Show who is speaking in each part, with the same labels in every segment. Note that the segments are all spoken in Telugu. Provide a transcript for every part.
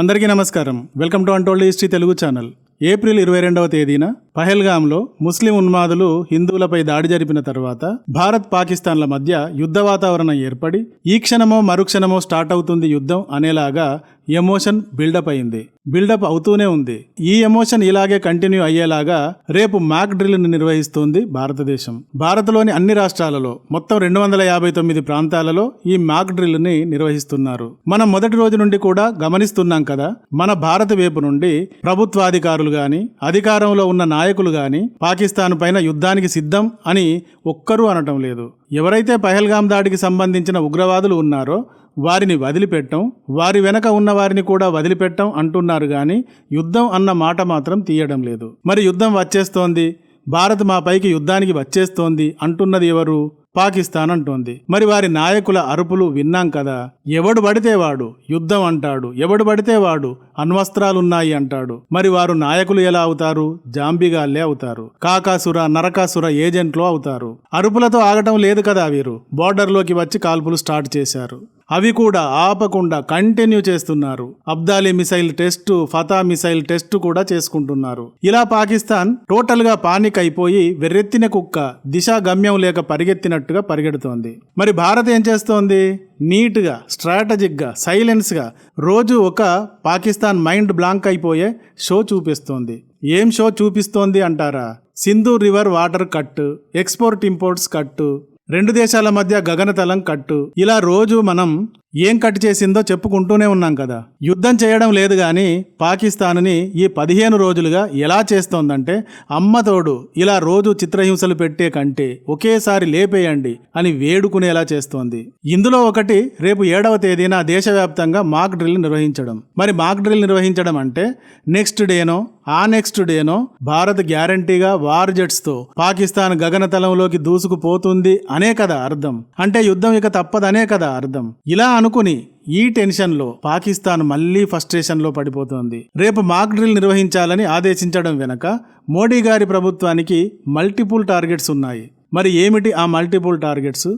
Speaker 1: అందరికీ నమస్కారం. Welcome to untold history Telugu channel. April ఇరవై రెండవ తేదీన పహల్గాంలో ముస్లిం ఉన్మాదులు హిందువులపై దాడి జరిపిన తర్వాత భారత్ పాకిస్తాన్ల మధ్య యుద్ధ వాతావరణం ఏర్పడి ఈ క్షణమో మరుక్షణమో స్టార్ట్ అవుతుంది యుద్ధం అనేలాగా ఎమోషన్ బిల్డప్ అయింది. బిల్డప్ అవుతూనే ఉంది. ఈ ఎమోషన్ ఇలాగే కంటిన్యూ అయ్యేలాగా రేపు మాక్ డ్రిల్ను నిర్వహిస్తోంది భారతదేశం. భారత్లోని అన్ని రాష్ట్రాలలో మొత్తం రెండు వందల యాభై తొమ్మిది ప్రాంతాలలో ఈ మాక్ డ్రిల్ని నిర్వహిస్తున్నారు. మనం మొదటి రోజు నుండి కూడా గమనిస్తున్నాం కదా మన భారత వైపు నుండి ప్రభుత్వాధికారులు గాని అధికారంలో ఉన్న నాయకులు గాని పాకిస్తాన్ పైన యుద్ధానికి సిద్ధం అని ఒక్కరూ అనటం లేదు. ఎవరైతే పహల్గాం దాడికి సంబంధించిన ఉగ్రవాదులు ఉన్నారో వారిని వదిలిపెట్టం వారి వెనక ఉన్న వారిని కూడా వదిలిపెట్టం అంటున్నారు కానీ యుద్ధం అన్న మాట మాత్రం తీయడం లేదు. మరి యుద్ధం వచ్చేస్తోంది? భారత్ మా పైకి యుద్ధానికి వచ్చేస్తోంది అంటున్నది ఎవరు? పాకిస్తాన్ అంటోంది. మరి వారి నాయకుల అరుపులు విన్నాం కదా? ఎవడు పడితే వాడు? యుద్ధం అంటాడు. ఎవడు పడితే వాడు? అణ్వస్త్రాలున్నాయి అంటాడు. మరి వారు నాయకులు ఎలా అవుతారు? జాంబిగాళ్ళే అవుతారు. కాకాసుర నరకాసుర ఏజెంట్లు అవుతారు. అరుపులతో ఆగటం లేదు కదా వీరు. బోర్డర్లోకి వచ్చి కాల్పులు స్టార్ట్ చేశారు. అవి కూడా ఆపకుండా కంటిన్యూ చేస్తున్నారు. Abdali missile test Fatah missile test కూడా చేసుకుంటున్నారు. ఇలా పాకిస్తాన్ టోటల్గా పానిక్ అయిపోయి వెర్రెత్తిన కుక్క దిశా గమ్యం లేక పరిగెత్తినట్టు అన్నట్టుగా పరిగెడుతోంది. మరి భారత్ ఏం చేస్తోంది? నీట్గా స్ట్రాటజిక్గా సైలెన్స్గా రోజు ఒక పాకిస్తాన్ మైండ్ బ్లాంక్ అయిపోయే షో చూపిస్తోంది. ఏం షో చూపిస్తోంది అంటారా? Sindhu river water cut export imports cut రెండు దేశాల మధ్య గగనతలం కట్టు ఇలా రోజు మనం ఏం కట్ చేసిందో చెప్పుకుంటూనే ఉన్నాం కదా. యుద్ధం చేయడం లేదు కానీ పాకిస్తాన్ని ఈ పదిహేను రోజులుగా ఎలా చేస్తోందంటే అమ్మతోడు ఇలా రోజు చిత్రహింసలు పెట్టే కంటే ఒకేసారి లేపేయండి అని వేడుకునేలా చేస్తోంది. ఇందులో ఒకటి రేపు ఏడవ తేదీన దేశవ్యాప్తంగా మాక్ డ్రిల్ నిర్వహించడం. మరి మాక్ డ్రిల్ నిర్వహించడం అంటే నెక్స్ట్ డేనో ఆ నెక్స్ట్ డేనో భారత్ గ్యారంటీగా వార్ జెట్స్తో పాకిస్తాన్ గగనతలంలోకి దూసుకుపోతుంది అనే కదా అర్థం. అంటే యుద్ధం ఇక తప్పదనే కదా అర్థం. ఇలా అనుకుని ఈ టెన్షన్లో పాకిస్తాన్ మళ్ళీ ఫస్ట్రేషన్లో పడిపోతోంది. రేపు మాక్ డ్రిల్ నిర్వహించాలని ఆదేశించడం వెనక మోడీ గారి ప్రభుత్వానికి మల్టిపుల్ టార్గెట్స్ ఉన్నాయి. మరి ఏమిటి ఆ మల్టిపుల్ టార్గెట్స్?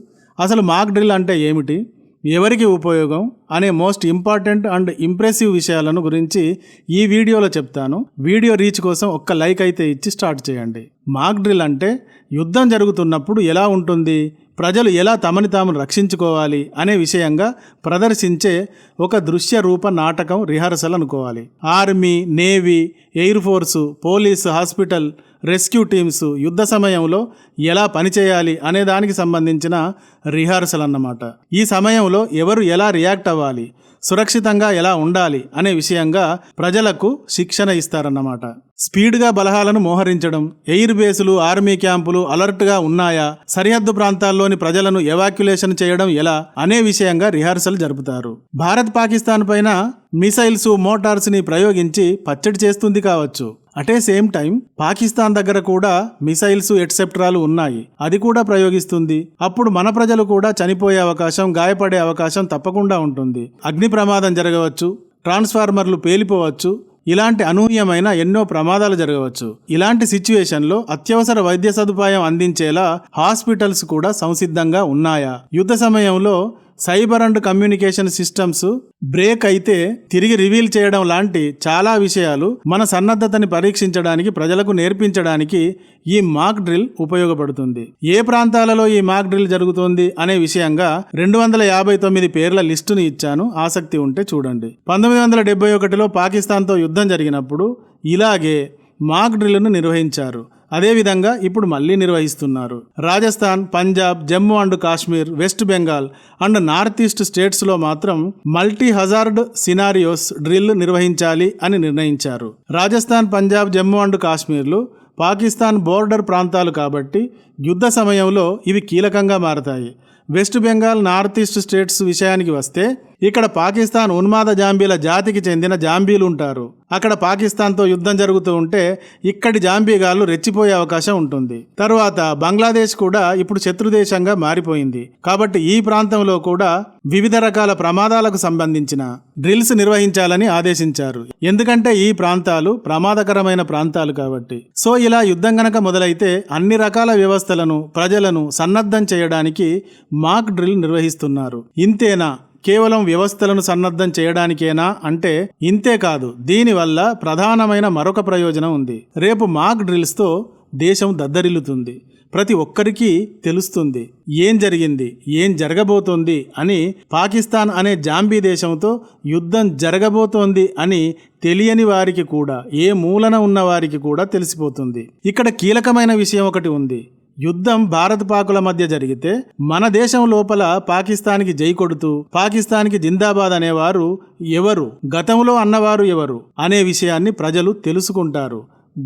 Speaker 1: అసలు మాక్ డ్రిల్ అంటే ఏమిటి? ఎవరికి ఉపయోగం? అనే మోస్ట్ ఇంపార్టెంట్ అండ్ ఇంప్రెసివ్ విషయాలను గురించి ఈ వీడియోలో చెప్తాను. వీడియో రీచ్ కోసం ఒక్క లైక్ అయితే ఇచ్చి స్టార్ట్ చేయండి. మాక్ డ్రిల్ అంటే యుద్ధం జరుగుతున్నప్పుడు ఎలా ఉంటుంది ప్రజలు ఎలా తమని తాము రక్షించుకోవాలి అనే విషయంగా ప్రదర్శించే ఒక దృశ్య రూప నాటకం రిహార్సల్ అనుకోవాలి. Army navy air force police hospital rescue teams యుద్ధ సమయంలో ఎలా పనిచేయాలి అనే దానికి సంబంధించిన రిహార్సల్ అన్నమాట. ఈ సమయంలో ఎవరు ఎలా రియాక్ట్ అవ్వాలి والی۔ సురక్షితంగా ఎలా ఉండాలి అనే విషయంగా ప్రజలకు శిక్షణ ఇస్తారన్నమాట. స్పీడ్గా బలహాలను మోహరించడం ఎయిర్ బేసులు ఆర్మీ క్యాంపులు అలర్ట్గా ఉన్నాయా సరిహద్దు ప్రాంతాల్లోని ప్రజలను ఎవాక్యులేషన్ చేయడం ఎలా అనే విషయంగా రిహార్సల్ జరుపుతారు. భారత్ పాకిస్తాన్ పైన మిసైల్స్ మోటార్స్ని ప్రయోగించి పచ్చడి చేస్తుంది కావచ్చు. అటే సేమ్ టైం పాకిస్తాన్ దగ్గర కూడా మిసైల్స్ ఎట్సెప్ట్రాలు ఉన్నాయి. అది కూడా ప్రయోగిస్తుంది. అప్పుడు మన ప్రజలు కూడా చనిపోయే అవకాశం గాయపడే అవకాశం తప్పకుండా ఉంటుంది. అగ్ని ప్రమాదం జరగవచ్చు ట్రాన్స్ఫార్మర్లు పేలిపోవచ్చు ఇలాంటి అనూహ్యమైన ఎన్నో ప్రమాదాలు జరగవచ్చు. ఇలాంటి సిచ్యువేషన్లో అత్యవసర వైద్య సదుపాయం అందించేలా హాస్పిటల్స్ కూడా సంసిద్ధంగా ఉన్నాయా? యుద్ధ సమయంలో cyber and communication systems break అయితే తిరిగి రివీల్ చేయడం లాంటి చాలా విషయాలు మన సన్నద్ధతని పరీక్షించడానికి ప్రజలకు నేర్పించడానికి ఈ మాక్ డ్రిల్ ఉపయోగపడుతుంది. ఏ ప్రాంతాలలో ఈ మాక్ డ్రిల్ జరుగుతుంది అనే విషయంగా రెండు వందల యాభై తొమ్మిది పేర్ల లిస్టుని ఇచ్చాను. ఆసక్తి ఉంటే చూడండి. పంతొమ్మిది వందల డెబ్బై ఒకటిలో పాకిస్తాన్తో యుద్ధం జరిగినప్పుడు ఇలాగే మాక్ డ్రిల్ను నిర్వహించారు. అదేవిధంగా ఇప్పుడు మళ్ళీ నిర్వహిస్తున్నారు. Rajasthan Punjab Jammu and Kashmir West Bengal and north east స్టేట్స్లో మాత్రం మల్టీ హజార్డ్ సినారియోస్ డ్రిల్ నిర్వహించాలి అని నిర్ణయించారు. రాజస్థాన్ పంజాబ్ జమ్మూ అండ్ కాశ్మీర్లు పాకిస్తాన్ బోర్డర్ ప్రాంతాలు కాబట్టి యుద్ధ సమయంలో ఇవి కీలకంగా మారతాయి. West Bengal north east states విషయానికి వస్తే ఇక్కడ పాకిస్తాన్ ఉన్మాద జాంబీల జాతికి చెందిన జాంబీలు ఉంటారు అక్కడ పాకిస్తాన్తో యుద్ధం జరుగుతూ ఉంటే ఇక్కడి జాంబీగాళ్ళు రెచ్చిపోయే అవకాశం ఉంటుంది. తరువాత బంగ్లాదేశ్ కూడా ఇప్పుడు శత్రుదేశంగా మారిపోయింది. కాబట్టి ఈ ప్రాంతంలో కూడా వివిధ రకాల ప్రమాదాలకు సంబంధించిన డ్రిల్స్ నిర్వహించాలని ఆదేశించారు. ఎందుకంటే ఈ ప్రాంతాలు ప్రమాదకరమైన ప్రాంతాలు కాబట్టి. సో ఇలా యుద్ధం గనక మొదలైతే అన్ని రకాల వ్యవస్థలను ప్రజలను సన్నద్ధం చేయడానికి మాక్ డ్రిల్ నిర్వహిస్తున్నారు. ఇంతేనా? కేవలం వ్యవస్థలను సన్నద్ధం చేయడానికేనా అంటే ఇంతే కాదు దీనివల్ల ప్రధానమైన మరొక ప్రయోజనం ఉంది. రేపు మాక్ డ్రిల్స్తో దేశం దద్దరిల్లుతుంది. ప్రతి ఒక్కరికి తెలుస్తుంది ఏం జరిగింది ఏం జరగబోతోంది అని పాకిస్తాన్ అనే జాంబీ దేశంతో యుద్ధం జరగబోతోంది అని తెలియని వారికి కూడా ఏ మూలన ఉన్న వారికి కూడా తెలిసిపోతుంది. ఇక్కడ కీలకమైన విషయం ఒకటి ఉంది. యుద్ధం భారత్ పాకుల మధ్య జరిగితే మన దేశం లోపల పాకిస్తాన్కి జై కొడుతూ పాకిస్తాన్కి జిందాబాద్ అనేవారు ఎవరు? గతంలో అన్నవారు ఎవరు? అనే విషయాన్ని ప్రజలు తెలుసుకుంటారు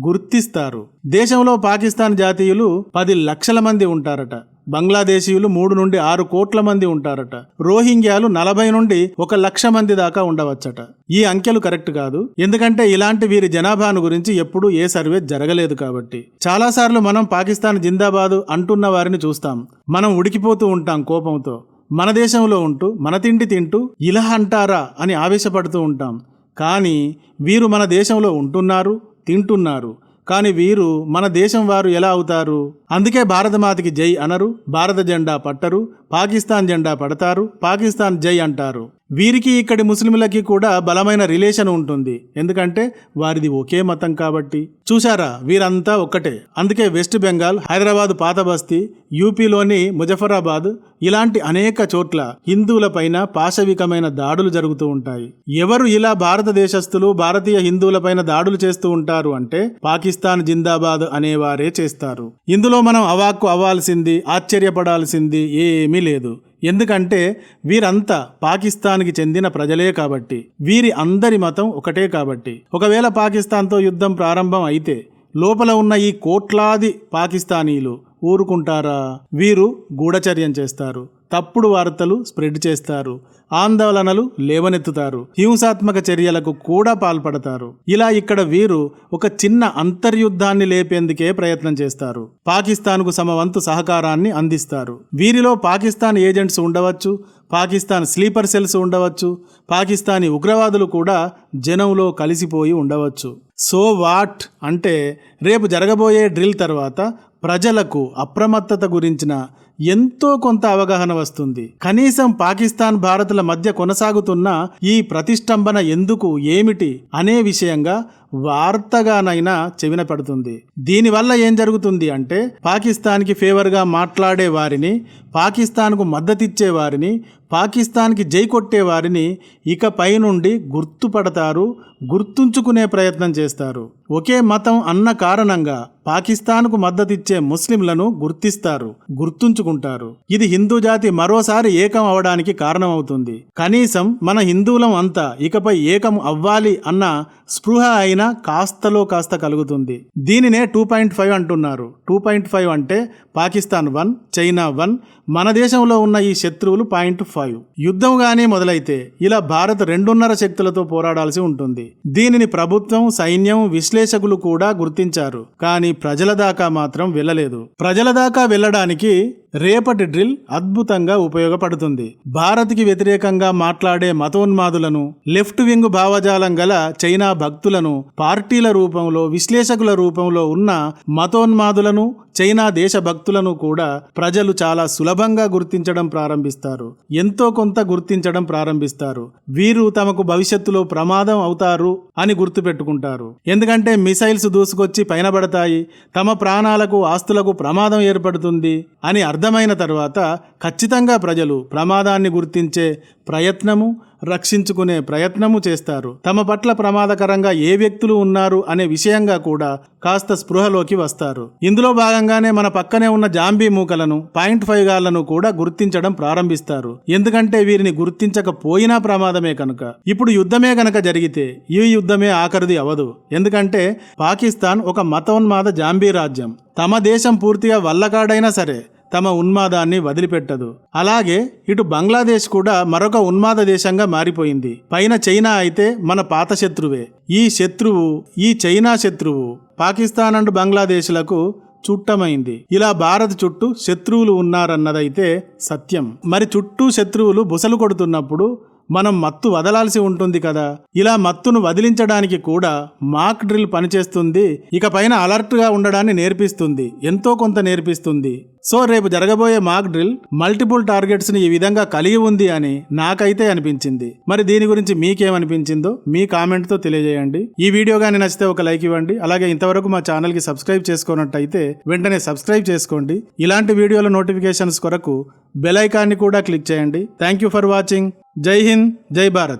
Speaker 1: గుర్తిస్తారు. దేశంలో పాకిస్తాన్ జాతీయులు పది లక్షల మంది ఉంటారట. బంగ్లాదేశీయులు మూడు నుండి ఆరు కోట్ల మంది ఉంటారట. రోహింగ్యాలు నలభై నుండి ఒక లక్ష మంది దాకా ఉండవచ్చట. ఈ అంకెలు కరెక్ట్ కాదు. ఎందుకంటే ఇలాంటి వీరి జనాభాను గురించి ఎప్పుడూ ఏ సర్వే జరగలేదు కాబట్టి. చాలాసార్లు మనం పాకిస్తాన్ జిందాబాదు అంటున్న వారిని చూస్తాం. మనం ఉడికిపోతూ ఉంటాం కోపంతో. మన దేశంలో ఉంటూ మన తిండి తింటూ ఇలా అంటారా అని ఆవేశపడుతూ ఉంటాం. కానీ వీరు మన దేశంలో ఉంటున్నారు తింటున్నారు. కానీ వీరు మన దేశం వారు ఎలా అవుతారు? అందుకే భారతమాతకి జై అనరు భారత జెండా పట్టరు పాకిస్తాన్ జెండా పడతారు పాకిస్తాన్ జై అంటారు. వీరికి ఇక్కడి ముస్లింలకి కూడా బలమైన రిలేషన్ ఉంటుంది. ఎందుకంటే వారిది ఒకే మతం కాబట్టి. చూశారా? వీరంతా ఒక్కటే. అందుకే వెస్ట్ బెంగాల్ హైదరాబాద్ పాత బస్తీ యూపీలోని ముజఫరాబాద్ ఇలాంటి అనేక చోట్ల హిందువులపైన పాశవికమైన దాడులు జరుగుతూ ఉంటాయి. ఎవరు ఇలా భారతదేశస్థులు భారతీయ హిందువులపైన దాడులు చేస్తూ ఉంటారు అంటే పాకిస్తాన్ జిందాబాద్ అనేవారే చేస్తారు. ఇందులో మనం అవాక్కు అవ్వాల్సింది ఆశ్చర్యపడాల్సింది ఏమీ లేదు. ఎందుకంటే వీరంతా పాకిస్తాన్కి చెందిన ప్రజలే కాబట్టి వీరి అందరి మతం ఒకటే కాబట్టి. ఒకవేళ పాకిస్తాన్తో యుద్ధం ప్రారంభం అయితే లోపల ఉన్న ఈ కోట్లాది పాకిస్తానీలు ఊరుకుంటారా? వీరు గూఢచర్యం చేస్తారు. తప్పుడు వార్తలు స్ప్రెడ్ చేస్తారు. ఆందోళనలు లేవనెత్తుతారు. హింసాత్మక చర్యలకు కూడా పాల్పడతారు. ఇలా ఇక్కడ వీరు ఒక చిన్న అంతర్యుద్ధాన్ని లేపేందుకే ప్రయత్నం చేస్తారు. పాకిస్తాన్కు సమవంతు సహకారాన్ని అందిస్తారు. వీరిలో పాకిస్తాన్ ఏజెంట్స్ ఉండవచ్చు. పాకిస్తాన్ స్లీపర్ సెల్స్ ఉండవచ్చు. పాకిస్తానీ ఉగ్రవాదులు కూడా జనంలో కలిసిపోయి ఉండవచ్చు. సో వాట్ అంటే రేపు జరగబోయే డ్రిల్ తర్వాత ప్రజలకు అప్రమత్తత గురించిన ఎంతో కొంత అవగాహన వస్తుంది. కనీసం పాకిస్తాన్ భారత్ల మధ్య కొనసాగుతున్న ఈ ప్రతిష్టంభన ఎందుకు ఏమిటి అనే విషయంగా వార్తగానైనా చెవిన పెడుతుంది. దీనివల్ల ఏం జరుగుతుంది అంటే పాకిస్తాన్కి ఫేవర్గా మాట్లాడే వారిని పాకిస్తాన్కు మద్దతిచ్చే వారిని పాకిస్తాన్కి జై కొట్టే వారిని ఇకపై నుండి గుర్తుపడతారు గుర్తుంచుకునే ప్రయత్నం చేస్తారు. ఒకే మతం అన్న కారణంగా పాకిస్తాన్కు మద్దతిచ్చే ముస్లింలను గుర్తిస్తారు గుర్తుంచుకుంటారు. ఇది హిందూ జాతి మరోసారి ఏకం అవడానికి కారణమవుతుంది. కనీసం మన హిందువులం అంతా ఇకపై ఏకం అవ్వాలి అన్న స్పృహ అయినా కాస్తలో కాస్త కలుగుతుంది. దీనినే టూ పాయింట్ ఫైవ్ అంటున్నారు. టూ పాయింట్ ఫైవ్ అంటే పాకిస్తాన్ వన్ చైనా వన్ మన దేశంలో ఉన్న ఈ శత్రువులు పాయింట్ ఫైవ్. యుద్ధం కానీ మొదలైతే ఇలా భారత్ రెండున్నర శక్తులతో పోరాడాల్సి ఉంటుంది. దీనిని ప్రభుత్వం సైన్యం విశ్లేషకులు కూడా గుర్తించారు కానీ ప్రజల దాకా మాత్రం వెళ్ళలేదు. ప్రజల దాకా వెళ్ళడానికి రేపటి డ్రిల్ అద్భుతంగా ఉపయోగపడుతుంది. భారత్కి వ్యతిరేకంగా మాట్లాడే మతోన్మాదులను లెఫ్ట్ వింగ్ భావజాలం గల చైనా భక్తులను పార్టీల రూపంలో విశ్లేషకుల రూపంలో ఉన్న మతోన్మాదులను చైనా దేశభక్తులను కూడా ప్రజలు చాలా సులభంగా గుర్తించడం ప్రారంభిస్తారు. ఎంతో కొంత గుర్తించడం ప్రారంభిస్తారు. వీరు తమకు భవిష్యత్తులో ప్రమాదం అవుతారు అని గుర్తుపెట్టుకుంటారు. ఎందుకంటే మిసైల్స్ దూసుకొచ్చి పైన పడతాయి తమ ప్రాణాలకు ఆస్తులకు ప్రమాదం ఏర్పడుతుంది అని అర్థమైన తర్వాత ఖచ్చితంగా ప్రజలు ప్రమాదాన్ని గుర్తించే ప్రయత్నము రక్షించుకునే ప్రయత్నము చేస్తారు. తమ పట్ల ప్రమాదకరంగా ఏ వ్యక్తులు ఉన్నారు అనే విషయంగా కూడా కాస్త స్పృహలోకి వస్తారు. ఇందులో భాగంగానే మన పక్కనే ఉన్న జాంబీ మూకలను పాయింట్ ఫైవ్ గాళ్ళను కూడా గుర్తించడం ప్రారంభిస్తారు. ఎందుకంటే వీరిని గుర్తించకపోయినా ప్రమాదమే కనుక. ఇప్పుడు యుద్ధమే కనుక జరిగితే ఈ యుద్ధమే ఆఖరిది అవదు. ఎందుకంటే పాకిస్తాన్ ఒక మతోన్మాద జాంబీ రాజ్యం. తమ దేశం పూర్తిగా వల్లకాడైనా సరే తమ ఉన్మాదాన్ని వదిలిపెట్టదు. అలాగే ఇటు బంగ్లాదేశ్ కూడా మరొక ఉన్మాద దేశంగా మారిపోయింది. పైన చైనా అయితే మన పాత శత్రువే. ఈ శత్రువు ఈ చైనా శత్రువు పాకిస్తాన్ అండ్ బంగ్లాదేశ్లకు చుట్టమైంది. ఇలా భారత్ చుట్టూ శత్రువులు ఉన్నారన్నదైతే సత్యం. మరి చుట్టూ శత్రువులు బుసలు కొడుతున్నప్పుడు మనం మత్తు వదలాల్సి ఉంటుంది కదా? ఇలా మత్తును వదిలించడానికి కూడా మాక్ డ్రిల్ పనిచేస్తుంది. ఇక పైన అలర్ట్గా ఉండడాన్ని నేర్పిస్తుంది. ఎంతో కొంత నేర్పిస్తుంది. సో రేపు జరగబోయే మాక్ డ్రిల్ మల్టిపుల్ టార్గెట్స్ని ఈ విధంగా కలిగి ఉంది అని నాకైతే అనిపించింది. మరి దీని గురించి మీకేమనిపించిందో మీ కామెంట్తో తెలియజేయండి. ఈ వీడియో కానీ నచ్చితే ఒక లైక్ ఇవ్వండి. అలాగే ఇంతవరకు మా ఛానల్కి సబ్స్క్రైబ్ చేసుకున్నట్టయితే వెంటనే సబ్స్క్రైబ్ చేసుకోండి. ఇలాంటి వీడియోల నోటిఫికేషన్స్ కొరకు బెల్ ఐకాన్ని కూడా క్లిక్ చేయండి. Thank you for watching. Jai Hind Jai Bharat.